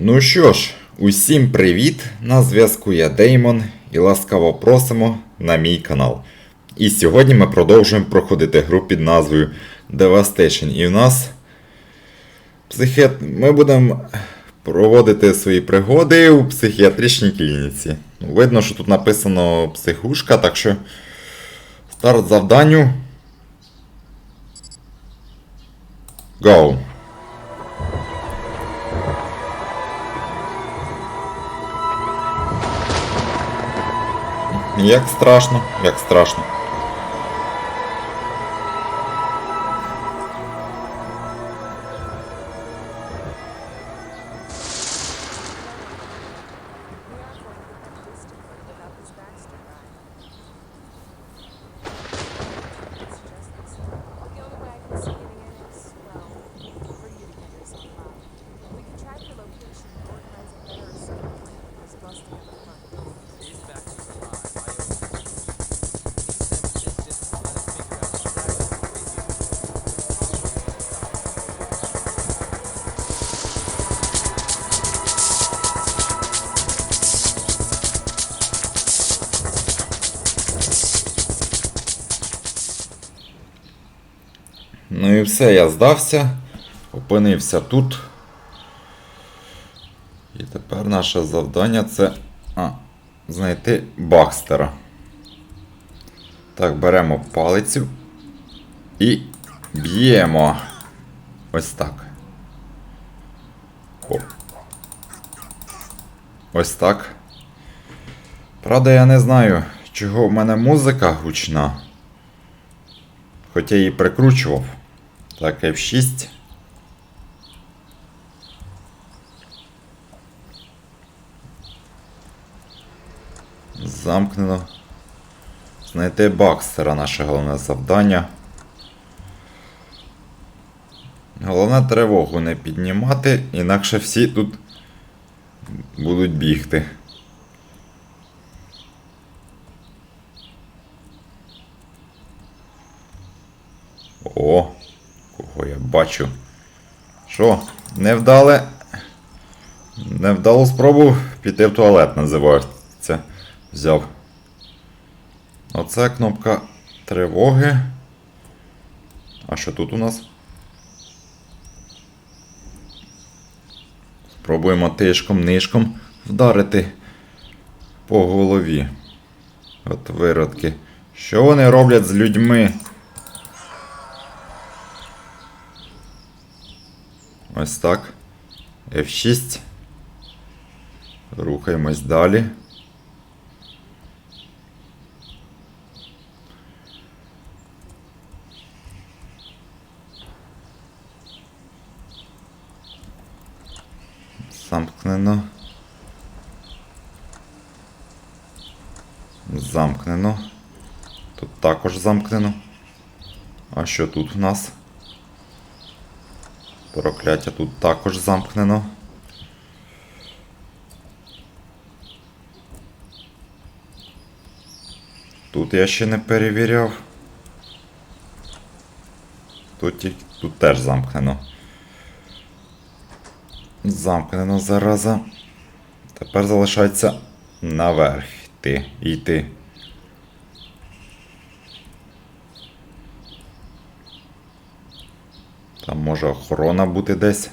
Ну що ж, усім привіт! На зв'язку я Деймон і ласкаво просимо на мій канал. І сьогодні ми продовжуємо проходити гру під назвою Devastation. І в нас психіат... ми будемо проводити свої пригоди у психіатричній клініці. Ну, Видно, що тут написано психушка, так що старт завданню. Go! Як страшно, як страшно. І все, я здався, опинився тут. І тепер наше завдання це а, знайти Бакстера. Так, беремо палицю і б'ємо. Ось так. О. Ось так. Правда, я не знаю, чого в мене музика гучна. Хоча я її прикручував. Так, F6. Замкнено. Знайти Бакстера наше головне завдання. Головне тривогу не піднімати, інакше всі тут будуть бігти. О, кого я бачу. Що, невдале. Невдалу спробу піти в туалет називається. Взяв. Оце кнопка тривоги. А що тут у нас? Спробуємо тишком, нишком вдарити по голові. От виродки. Що вони роблять з людьми? Ось так. F6. Рухаємось далі. Замкнено. Замкнено. Тут також замкнено. А що тут в нас? Прокляття тут також замкнено. Тут я ще не перевіряв. Тут, тут теж замкнено. Замкнено зараза. Тепер залишається наверх йти. йти. Там може охорона бути десь.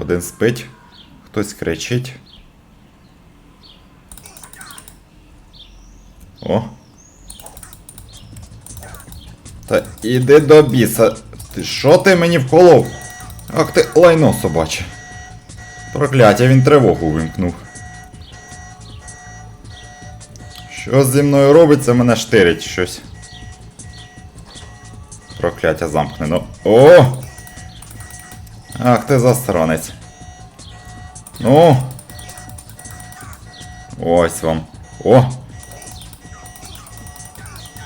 Один спить, хтось кричить. О. Та іди до біса. Ти що ти мені вколов? Ах ти лайно собаче. Прокляття, він тривогу вимкнув. Що зі мною робиться, мене штирить щось. Прокляття замкнено. О! Ах ти засранець. Ну. Ось вам. О!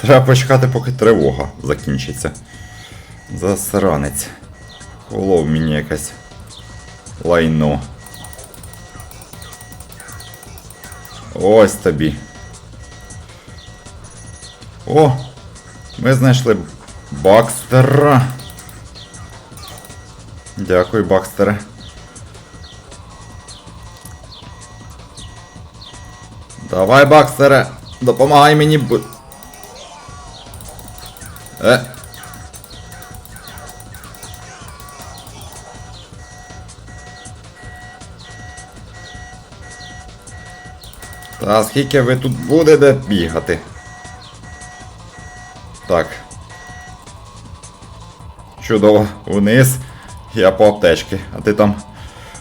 Треба почекати, поки тривога закінчиться. Засранець. Колов мені якась лайно. Ось тобі. О! Ми знайшли Бакстера. Дякую, Бакстере. Давай, Бакстере, допомагай мені. бу- Е. Та скільки ви тут будете бігати? Чудово, вниз. Я по аптечки, а ти там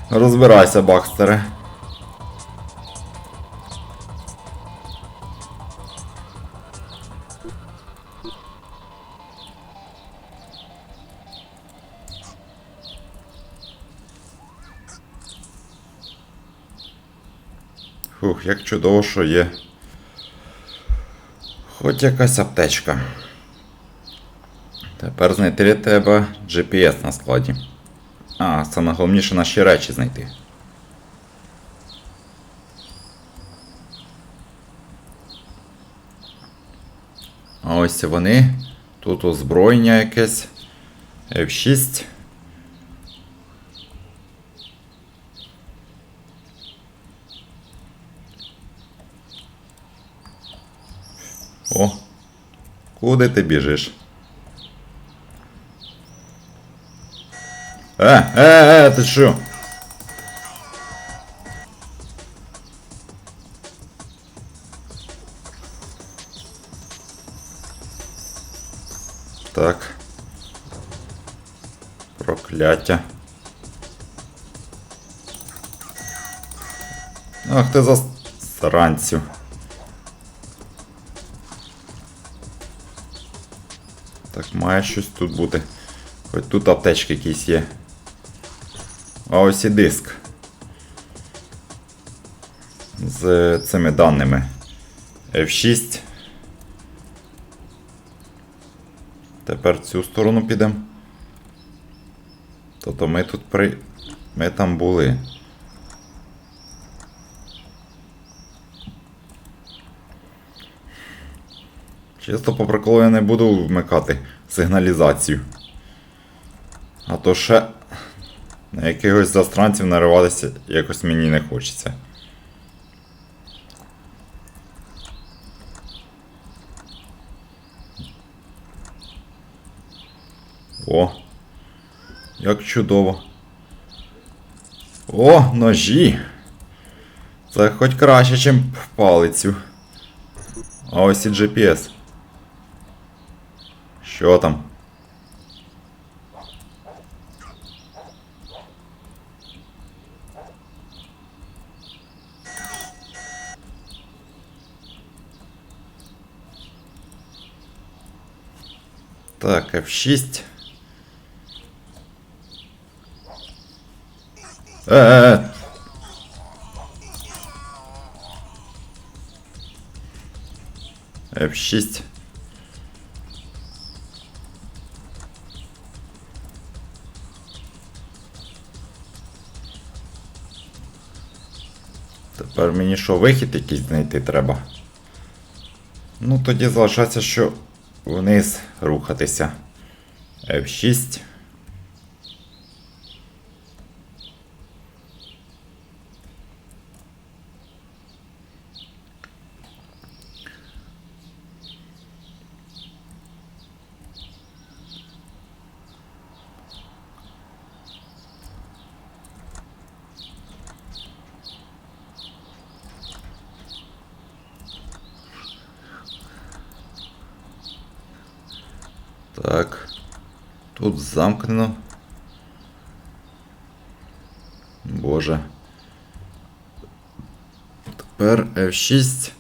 розбирайся, Бакстере. Фух, як чудово, що є. Хоч якась аптечка. Тепер знайти тебе GPS на складі. А, саме головніше наші речі знайти. А ось вони. Тут озброєння якесь. F6. О, куди ти біжиш? Е, е, е, ти що? Так. Прокляття. Ах ти за сранцю. Так, має щось тут бути. Хоч тут аптечки якісь є. А ось і диск. З цими даними. F6. Тепер цю сторону підемо. Тобто ми тут при. Ми там були. Чисто по приколу я не буду вмикати сигналізацію. А то ще на якихось застранців нариватися якось мені не хочеться. О! Як чудово. О, ножі! Це хоч краще, ніж палицю. А ось і GPS. Що там? Так, F6. Е-е-е. F6. Тепер мені що, вихід якийсь знайти треба? Ну, тоді залишається, що вниз рухатися. F6. Так. Тут замкнено. Боже. Тепер F6.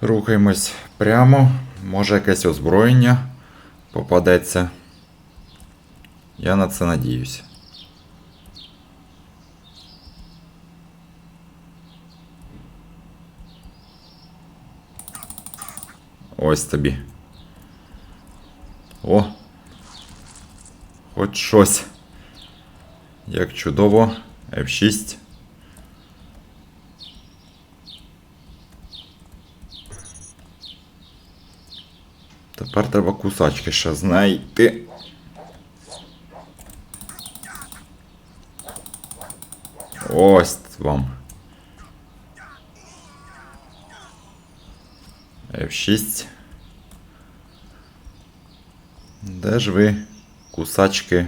Рухаємось прямо. Може якесь озброєння попадеться. Я на це надіюсь. Ось тобі. О! Хоч щось. Як чудово. F6. Тепер треба кусачки ще знайти. Ось вам. F6. Де ж ви, кусачки?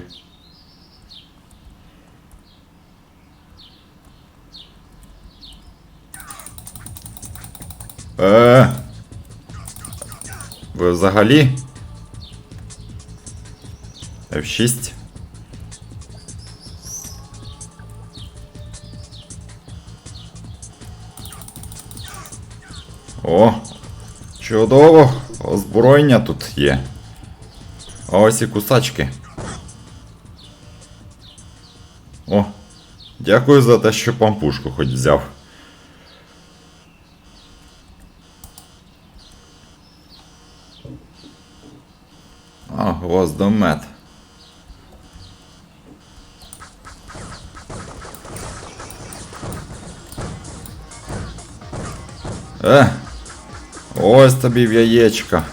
Е. Ви взагалі? F6. О, чудово! Озброєння тут є. А ось і кусачки. О, дякую за те, що пампушку хоч взяв. А, гвоздомет. Е, ось тобі в яєчка.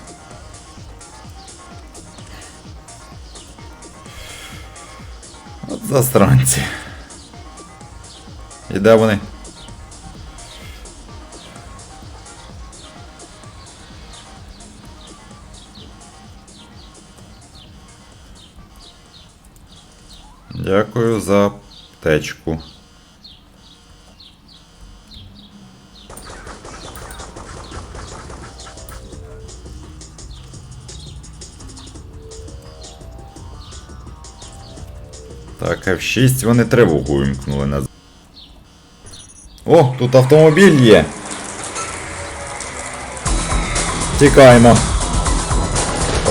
Засранці. І де вони? Дякую за аптечку. Так, F6 вони тривогу вимкнули на. О, тут автомобіль є. Тікаємо.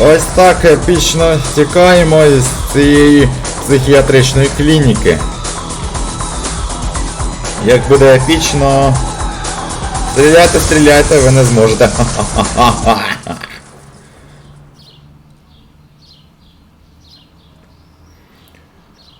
Ось так епічно тікаємо із цієї психіатричної клініки. Як буде епічно. Стріляйте, стріляйте, ви не зможете.